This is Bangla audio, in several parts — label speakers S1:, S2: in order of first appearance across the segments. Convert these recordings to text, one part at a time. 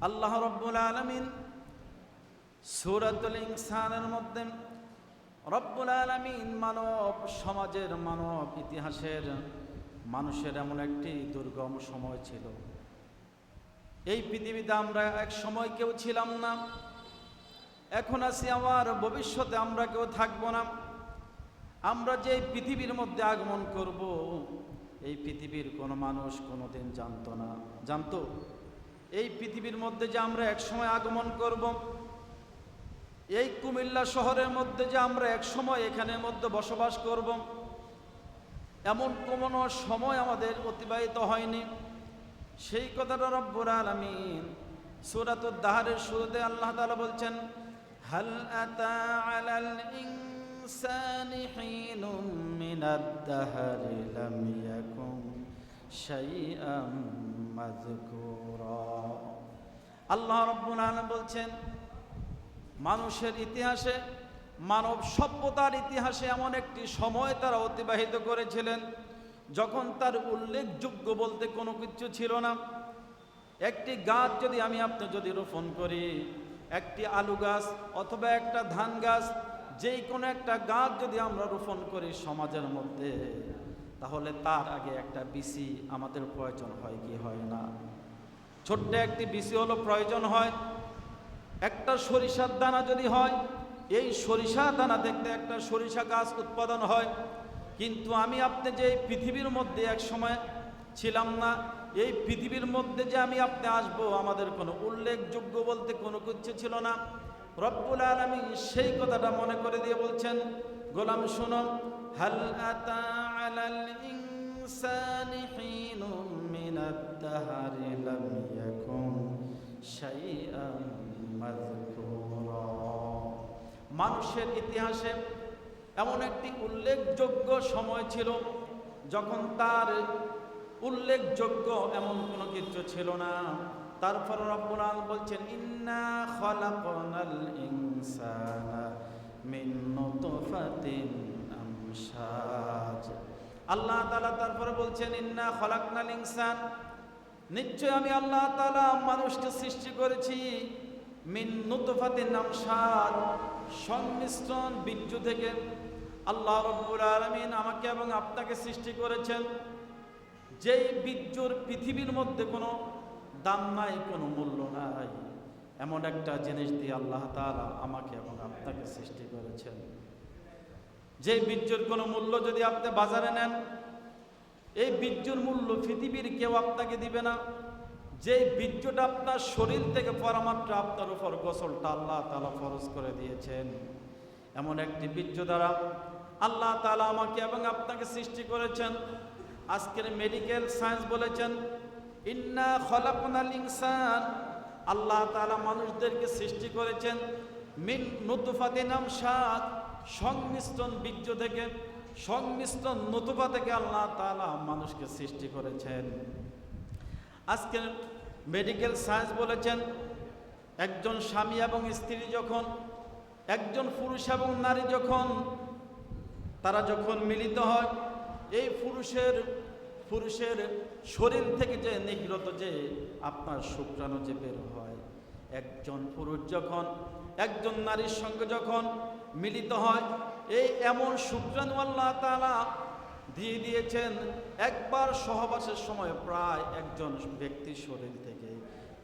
S1: আল্লাহ রব্বুল আলমিন সুরাতুল ইনসানের মধ্যে রব্বুল আলমিন মানব সমাজের মানব ইতিহাসের মানুষের এমন একটি দুর্গম সময় ছিল। এই পৃথিবীতে আমরা এক সময় কেউ ছিলাম না। এখন আছি আমার ভবিষ্যতে আমরা কেউ থাকব না। আমরা যে পৃথিবীর মধ্যে আগমন করব, এই পৃথিবীর কোনো মানুষ কোনো দিন জানতো না। জানতো? এই পৃথিবীর মধ্যে যে আমরা এক সময় আগমন করব, এই কুমিল্লা শহরের মধ্যে যে আমরা এক সময় এখানের মধ্যে বসবাস করব, এমন কোনো সময় আমাদের অতিবাহিত হয়নি। সেই কথাটা রব্বুর আলামিন সূরাতুদ দাহারের শুরুতে আল্লাহ তাআলা বলছেন, হাল আলাল ইনসানি হিনুম মিনাদ দাহরি লাম ইয়াকুন আল্লাহ রব্বুল বলছেন, মানুষের ইতিহাসে, মানব সভ্যতার ইতিহাসে এমন একটি সময় তারা অতিবাহিত করেছিলেন, যখন তার উল্লেখযোগ্য বলতে কোনো কিছু ছিল না। একটি গাছ যদি আমি আপনি যদি রোপণ করি, একটি আলু গাছ অথবা একটা ধান গাছ যেই কোনো একটা গাছ যদি আমরা রোপণ করি সমাজের মধ্যে তাহলে তার আগে একটা বিসি আমাদের প্রয়োজন হয় কি হয় না? ছোট্ট একটি বিসি হলো প্রয়োজন হয়। একটা সরিষার দানা যদি হয়, এই সরিষা দানা দেখতে একটা সরিষা গাছ উৎপাদন হয়। কিন্তু আমি আপনি যে পৃথিবীর মধ্যে এক সময় ছিলাম না, এই পৃথিবীর মধ্যে যে আমি আপনি আসব আমাদের কোনো উল্লেখযোগ্য বলতে কোনো কিছু ছিল না। রব্বুল আলমী সেই কথাটা মনে করে দিয়ে বলছেন, গোলাম শুনুন হাল আতা আলাল ইনসানি হিনুম মিনাদ দাহরি লাম ইয়াকুন শাইআম মাযকুরা। মানুষের ইতিহাসে এমন একটি উল্লেখযোগ্য সময় ছিল যখন তার উল্লেখযোগ্য এমন কোনো কিছু ছিল না। তারপর রব্বুল বলছেন, ইন্না খলাকনাল ইনসানা মিন নুতফাতিন আমশাজ। আল্লাহ তালা তারপরে বলছেন, ইন্না খলাকনাল ইনসান। নিশ্চয় আমি আল্লাহ তালা মানুষকে সৃষ্টি করেছি মিন নুতফাতিন আমশাজ সংমিশ্রণ বীর্য থেকে। আল্লাহ রব্বুল আলমিন আমাকে এবং আপনাকে সৃষ্টি করেছেন। যেই বীর্যর পৃথিবীর মধ্যে কোনো দাম নাই, কোনো মূল্য নাই, এমন একটা জিনিস দিয়ে আল্লাহ তাআলা আমাকে এবং আপনাকে সৃষ্টি করেছেন। যে বীর্যর কোনো মূল্য যদি আপনি বাজারে নেন, এই বীর্যর মূল্য পৃথিবীর কেউ আপনাকে দিবে না। যে বীর্যটা আপনার শরীর থেকে পরামাত্র আপনার উপর গোসলটা আল্লাহ তালা ফরজ করে দিয়েছেন। এমন একটি বীর্য দ্বারা আল্লাহ তালা আমাকে এবং আপনাকে সৃষ্টি করেছেন। আজকের মেডিকেল সায়েন্স বলেছেন, ইন্না খলাকুনাল ইনসান। আল্লাহ তালা মানুষদেরকে সৃষ্টি করেছেন, মিন নুতুফাতিনাম সাত সংমিশ্রণ বীর্য থেকে, সংমিশ্রণ নতুবা থেকে আল্লাহ তালা মানুষকে সৃষ্টি করেছেন। আজকে মেডিকেল সায়েন্স বলেছেন, একজন স্বামী এবং স্ত্রী যখন, একজন পুরুষ এবং নারী যখন, তারা যখন মিলিত হয়, এই পুরুষের পুরুষের শরীর থেকে যে নিগৃত যে আপনার শুক্রাণু যে বের হয়, একজন পুরুষ যখন একজন নারীর সঙ্গে যখন মিলিত হয়, এই এমন শুক্রাণু আল্লাহ তালা দিয়ে দিয়েছেন, একবার সহবাসের সময় প্রায় একজন ব্যক্তির শরীর থেকে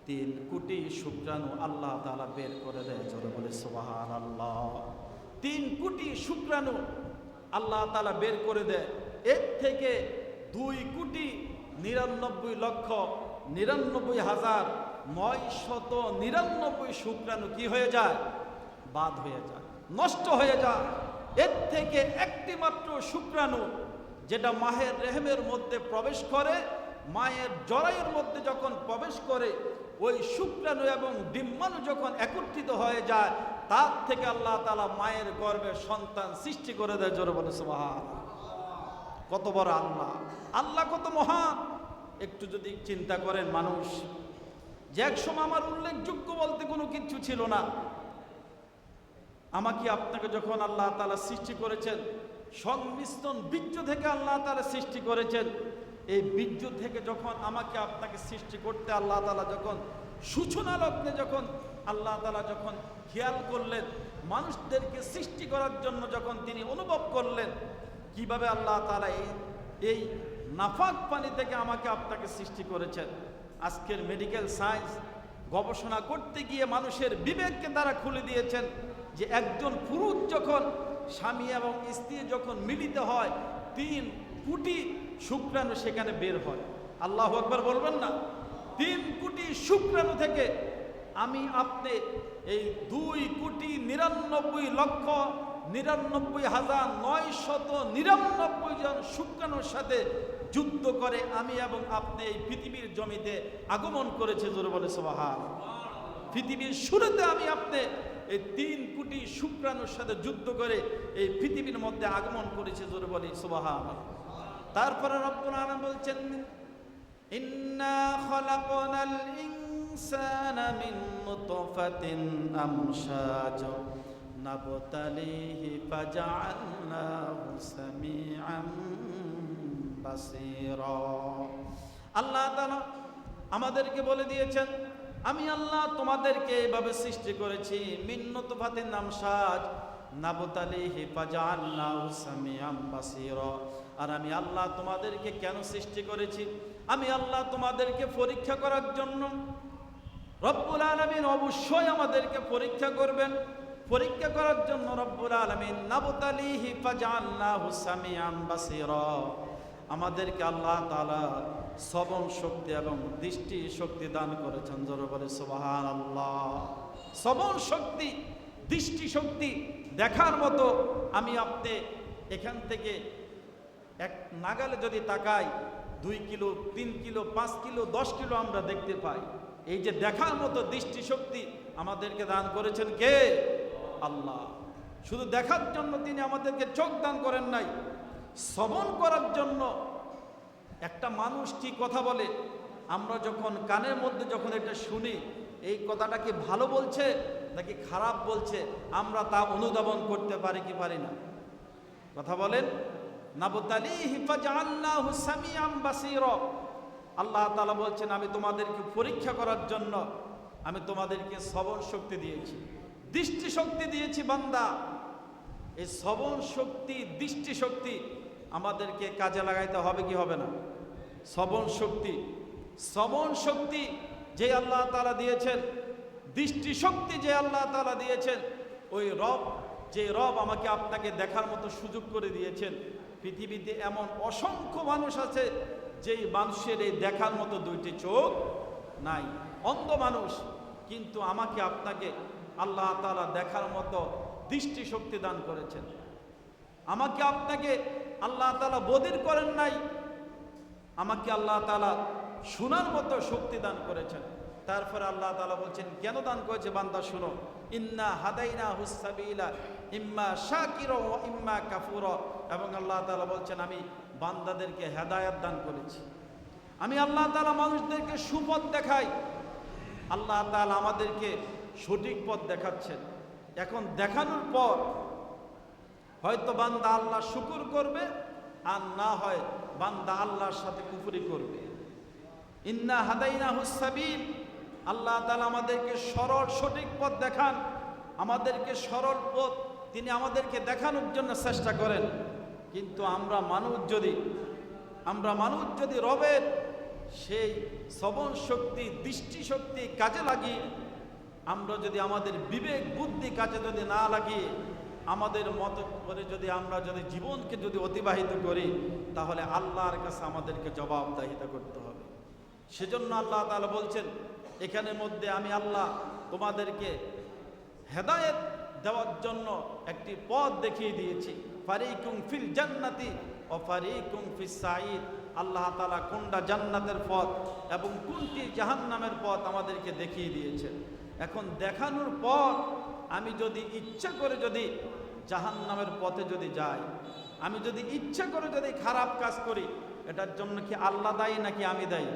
S1: তিন কোটি শুক্রাণু আল্লাহ তালা বের করে দেয় চলে বলে সোবাহান আল্লাহ তিন কোটি শুক্রাণু আল্লাহ তালা বের করে দেয়, এর থেকে দুই কোটি নিরানব্বই লক্ষ নিরানব্বই হাজার নয় শত নিরানব্বই শুক্রাণু কি হয়ে যায়? বাদ হয়ে যায়, নষ্ট হয়ে যায়। এর থেকে একটি মাত্র শুক্রাণু যেটা মাহের রেহেমের মধ্যে প্রবেশ করে, মায়ের জরায়ুর মধ্যে যখন প্রবেশ করে, ওই শুক্রাণু এবং ডিম্বাণু যখন একত্রিত হয়ে যায়, তার থেকে আল্লাহ তালা মায়ের গর্ভে সন্তান সৃষ্টি করে দেয়, জোরে বলে কত বড় আল্লাহ। আল্লাহ কত মহান। একটু যদি চিন্তা করেন, মানুষ যে এক সময় আমার উল্লেখযোগ্য বলতে কোনো কিছু ছিল না। আমাকে আপনাকে যখন আল্লাহ তালা সৃষ্টি করেছেন, সংমিশ্রণ বীর্য থেকে আল্লাহ তালা সৃষ্টি করেছেন, এই বীর্য থেকে যখন আমাকে আপনাকে সৃষ্টি করতে আল্লাহ তালা যখন সূচনা লগ্নে যখন আল্লাহ তালা যখন খেয়াল করলেন, মানুষদেরকে সৃষ্টি করার জন্য যখন তিনি অনুভব করলেন, কীভাবে আল্লাহ তালা এই এই নাফাক পানি থেকে আমাকে আপনাকে সৃষ্টি করেছেন। আজকের মেডিকেল সায়েন্স গবেষণা করতে গিয়ে মানুষের বিবেককে তারা খুলে দিয়েছেন যে একজন পুরুষ যখন স্বামী এবং স্ত্রী যখন মিলিত হয়, তিন কোটি শুক্রাণু সেখানে বের হয়। আল্লাহ একবার বলবেন না, তিন কোটি শুক্রাণু থেকে আমি আপনি এই দুই কোটি নিরানব্বই লক্ষ নিরানব্বই হাজার নয় শত নিরানব্বই জন শুক্রাণুর সাথে যুদ্ধ করে আমি এবং আপনি এই পৃথিবীর জমিতে আগমন করেছে, জোরে বলে সবাহার পৃথিবীর শুরুতে আমি আপনি এই তিন কোটি শুক্রাণুর সাথে যুদ্ধ করে এই পৃথিবীর মধ্যে আগমন করেছে, জোরে বলি সুবাহান তারপরে রব্বুল আলামিন বলছেন, ইন্না খলাকনাল ইনসানা মিন নুতফাতিন আমশাজ, নাবতালিহি ফাজআলনাহু সামিআন বাসীরা। আল্লাহ আমাদেরকে বলে দিয়েছেন, আমি আল্লাহ তোমাদেরকে এইভাবে সৃষ্টি করেছি। মিন্নত ফাতের নাম সাজ নাবতালি হেফাজা আল্লাহ বাসির। আর আমি আল্লাহ তোমাদেরকে কেন সৃষ্টি করেছি? আমি আল্লাহ তোমাদেরকে পরীক্ষা করার জন্য। রব্বুল আলমিন অবশ্যই আমাদেরকে পরীক্ষা করবেন। পরীক্ষা করার জন্য রব্বুল আলমিন নাবতালি হিফাজা আল্লাহ সামিয়াম বাসির। আমাদেরকে আল্লাহ তালা শ্রবণ শক্তি এবং দৃষ্টি শক্তি দান করেছেন জোর বলে সোবাহান আল্লাহ শ্রবণ শক্তি, দৃষ্টি শক্তি দেখার মতো আমি আপনি এখান থেকে এক নাগালে যদি তাকাই, দুই কিলো, তিন কিলো, পাঁচ কিলো, দশ কিলো আমরা দেখতে পাই। এই যে দেখার মতো দৃষ্টি শক্তি আমাদেরকে দান করেছেন কে? আল্লাহ। শুধু দেখার জন্য তিনি আমাদেরকে চোখ দান করেন নাই শ্রবণ করার জন্য একটা মানুষ কি কথা বলে। আমরা যখন কানের মধ্যে যখন এটা শুনি, এই কথাটা কি ভালো বলছে নাকি খারাপ বলছে? আমরা তা অনুধাবন করতে পারি কি পারি না। কথা বলেন আল্লাহ তালা বলছেন, আমি তোমাদেরকে পরীক্ষা করার জন্য, আমি তোমাদেরকে শ্রবণ শক্তি দিয়েছি। দৃষ্টি শক্তি দিয়েছি বান্দা। এই শ্রবণ শক্তি, দৃষ্টি শক্তি আমাদেরকে কাজে লাগাইতে হবে কি হবে না? শ্রবণ শক্তি। শ্রবণ শক্তি যে আল্লাহ তালা দিয়েছেন, দৃষ্টি শক্তি যে আল্লাহ তালা দিয়েছেন, ওই রব, যে রব আমাকে আপনাকে দেখার মতো সুযোগ করে দিয়েছেন। পৃথিবীতে এমন অসংখ্য মানুষ আছে, যেই মানুষের এই দেখার মতো দুইটি চোখ নাই। অন্ধ মানুষ, কিন্তু আমাকে আপনাকে আল্লাহ তালা দেখার মতো দৃষ্টি শক্তি দান করেছেন। আমাকে আপনাকে আল্লাহ তালা বদির করেন নাই, আমাকে আল্লাহ তালা শোনার মতো শক্তি দান করেছেন। তারপরে আল্লাহ তালা বলছেন, কেন দান করেছে বান্দা, শুনো। ইন্না হাদাইনা হুসাবিলা ইম্মা শাকির ইম্মা কাফুর। এবং আল্লাহ তালা বলছেন, আমি বান্দাদেরকে হেদায়াত দান করেছি। আমি আল্লাহ তালা মানুষদেরকে সুপথ দেখাই। আল্লাহ তালা আমাদেরকে সঠিক পথ দেখাচ্ছেন। এখন দেখানোর পর হয়তো বান্দা আল্লাহ শুকুর করবে, আর না হয় বান্দা আল্লাহর সাথে কুফুরি করবে। ইন্না হাদাইনা হুসাবিল আল্লাহ তালা আমাদেরকে সরল সঠিক পথ দেখান, আমাদেরকে সরল পথ তিনি আমাদেরকে দেখানোর জন্য চেষ্টা করেন। কিন্তু আমরা মানুষ যদি, আমরা মানুষ যদি রবের সেই শ্রবণ শক্তি দৃষ্টিশক্তি কাজে লাগিয়ে আমরা যদি আমাদের বিবেক, বুদ্ধি কাজে যদি না লাগিয়ে, আমাদের মতো করে যদি আমরা যদি জীবনকে যদি অতিবাহিত করি, তাহলে আল্লাহর কাছে আমাদেরকে জবাবদাহিতা করতে হবে। সেজন্য আল্লাহ তালা বলছেন, এখানের মধ্যে আমি আল্লাহ তোমাদেরকে হেদায়েত দেওয়ার জন্য একটি পথ দেখিয়ে দিয়েছি। ফারিকুম ফিল জান্নাতি ও ফারিকুম ফিস সাঈদ। আল্লাহ তালা কোনটা জান্নাতের পথ এবং কোনটি জাহান্নামের পথ আমাদেরকে দেখিয়ে দিয়েছেন। এখন দেখানোর পর আমি যদি ইচ্ছা করে যদি জাহান্নামের পথে যদি যাই, আমি যদি ইচ্ছা করে যদি খারাপ কাজ করি, এটার জন্য কি আল্লাহ দায়ী নাকি আমি দায়ী?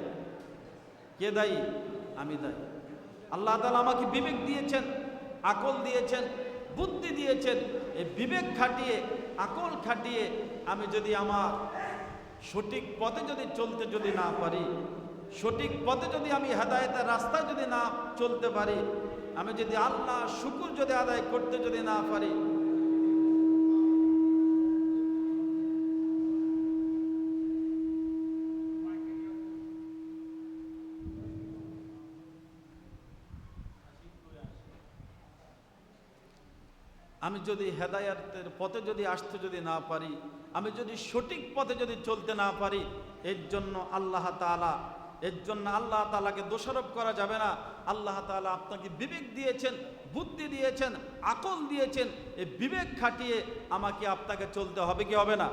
S1: কে দায়ী? আমি দায়ী। আল্লাহ তালা আমাকে বিবেক দিয়েছেন, আকল দিয়েছেন, বুদ্ধি দিয়েছেন। এই বিবেক খাটিয়ে, আকল খাটিয়ে আমি যদি আমার সঠিক পথে যদি চলতে যদি না পারি সঠিক পথে যদি আমি হেদায়েতের রাস্তায় যদি না চলতে পারি, আমি যদি আল্লাহ শুকুর যদি আদায় করতে যদি না পারি, আমি যদি হেদায়াতের পথে যদি আসতে যদি না পারি, আমি যদি সঠিক পথে যদি চলতে না পারি, এর জন্য আল্লাহ তাআলা এর জন্য আল্লাহ তালাকে দোষারোপ করা যাবে না। আল্লাহ তাআলা আপনাকে বিবেক দিয়েছেন, বুদ্ধি দিয়েছেন, আকল দিয়েছেন। এই বিবেক খাটিয়ে আমাকে আপনাকে চলতে হবে কি হবে না?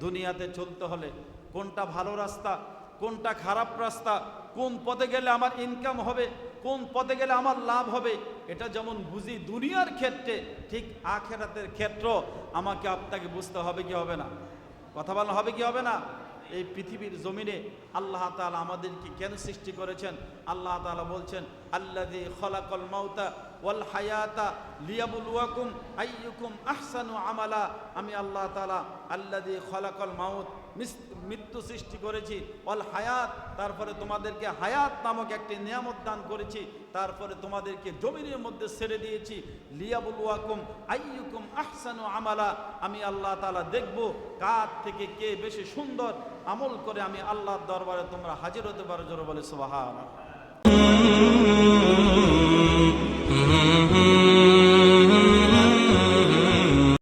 S1: দুনিয়াতে চলতে হলে কোনটা ভালো রাস্তা, কোনটা খারাপ রাস্তা, কোন পথে গেলে আমার ইনকাম হবে, কোন পথে গেলে আমার লাভ হবে, এটা যেমন বুঝি দুনিয়ার ক্ষেত্রে, ঠিক আখেরাতের ক্ষেত্র, আমাকে আপনাকে বুঝতে হবে কি হবে না? কথা বলা হবে কি হবে না? এই পৃথিবীর জমিনে আল্লাহ তালা আমাদেরকে কেন সৃষ্টি করেছেন? আল্লাহ তালা বলছেন আল্লাহ খলাকল মাউতা ওয়াল হায়াতা লিয়াবলুয়াকুম আইয়ুকুম আহসানু আমালা। আমি আল্লাহ তাআলা আল্লাযী খলাকল মাউত মৃত্যু সৃষ্টি করেছি। অল হায়াত, তারপরে তোমাদেরকে হায়াত নামক একটি নিয়ামত দান করেছি। তারপরে তোমাদেরকে জমিনের মধ্যে ছেড়ে দিয়েছি। লিয়াবুলুয়াকুম আইয়ুকুম আহসানু আমালা। আমি আল্লাহ তাআলা দেখব কার থেকে কে বেশি সুন্দর। আমল করে আমি আল্লাহর দরবারে তোমরা হাজির হতে পারো। জোরে বলে সুবহান